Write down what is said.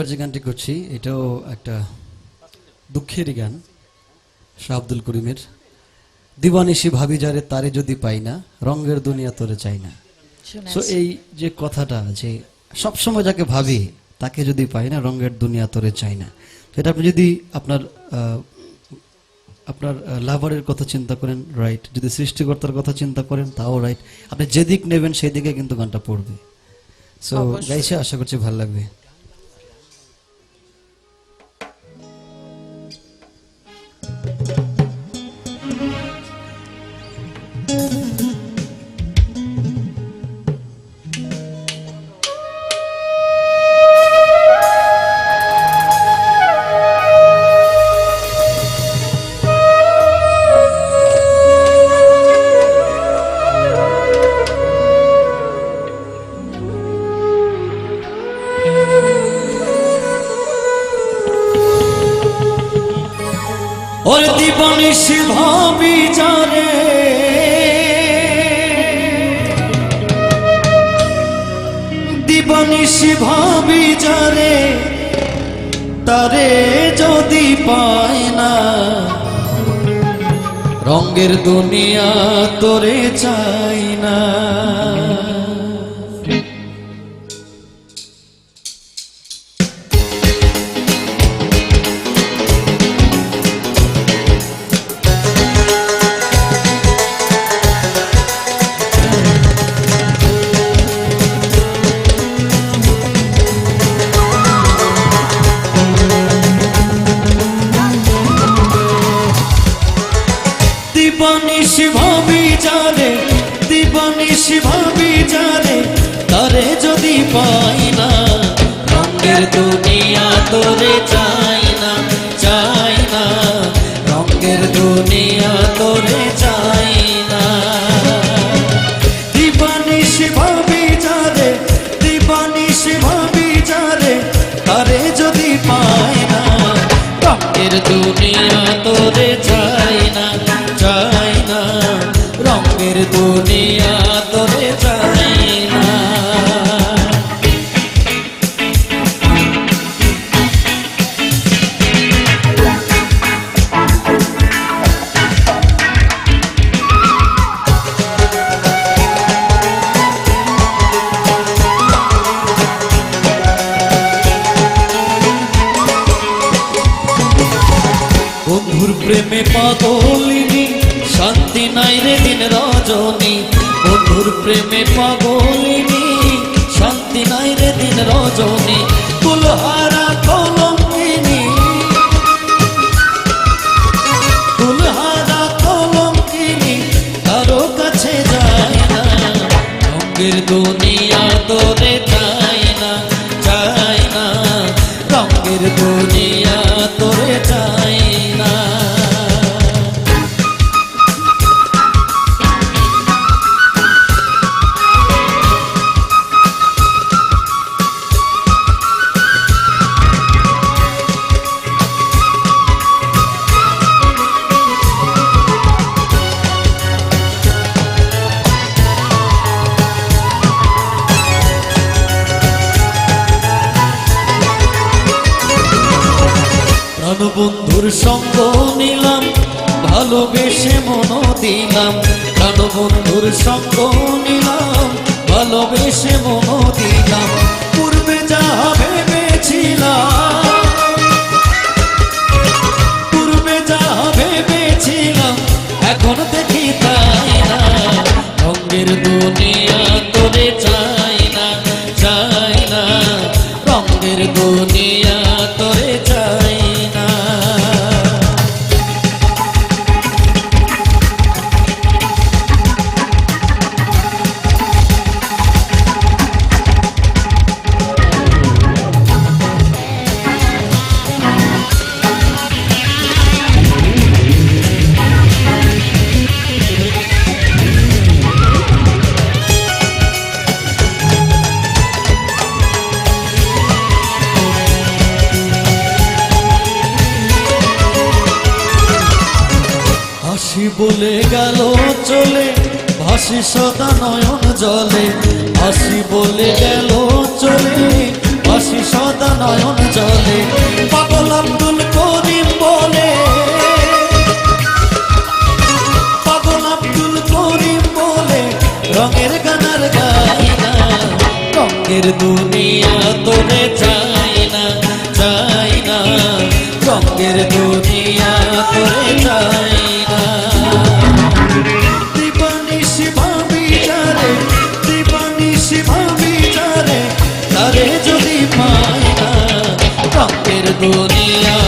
এবার যে গানটি করছি। এটাও একটা দুঃখেরই গান শাহ আব্দুল করিমের। দিবানিশি ভাবি যারে তারে যদি পাই না রঙের দুনিয়া তোরে চাই না। সো এই যে কথাটা যে সবসময় যাকে ভাবি তাকে যদি পাই না রঙের দুনিয়া তোরে চাই না। সেটা আপনি যদি আপনার আপনার লাভারের কথা চিন্তা করেন রাইট যদি সৃষ্টিকর্তার কথা চিন্তা করেন তাও রাইট আপনি যেদিক নেবেন সেই দিকে কিন্তু গানটা পড়বে। সো। গাইছে আশা করছি ভালো লাগবে। ওর দিবনিশি ভাবি যারে দিবনিশি ভাবি যারে তারে যদি পায় না, রঙের দুনিয়া তোরে চাই না। দিবানিশ ভাবি যারে দিবানিশ ভাবি যারে তারে যদি পাই না, রঙের দুনিয়া তোরে চাই না চাই না, রঙের দুনিয়া তোরে চাই না। দিবানিশ ভাবি যারে দিবানিশ ভাবি যারে তারে যদি পাই না, রঙের দুনিয়া তোরে চাই রঙের দুনিয়া তোরে চাই না। বন্ধুর প্রেমে পাগলিনী শান্তি নাই রে দিন রজনী বন্ধুর প্রেমে পাগলিনী শান্তি নাই রে দিন রজনী কুলহারা কলঙ্কিনী। কুলহারা কলঙ্কিনী, কারও কাছে যায় না, রঙের দুনিয়া তোরে চাই না চাই না। রঙের দুনিয়া প্রাণবন্ধুর সঙ্গ নিলাম ভালোবেসে মন দিলাম। প্রাণবন্ধুর সঙ্গ নিলাম। বলে গেল চলে, ভাসি সদা নয়ন জলে হাসি বলে গেল চলে, ভাসি সদা নয়ন জলে। পাগল আব্দুল করিম বলে, পাগল আব্দুল করিম বলে, রঙের গানার গাই রঙের দুনিয়া তোরে চাই দুনিয়া।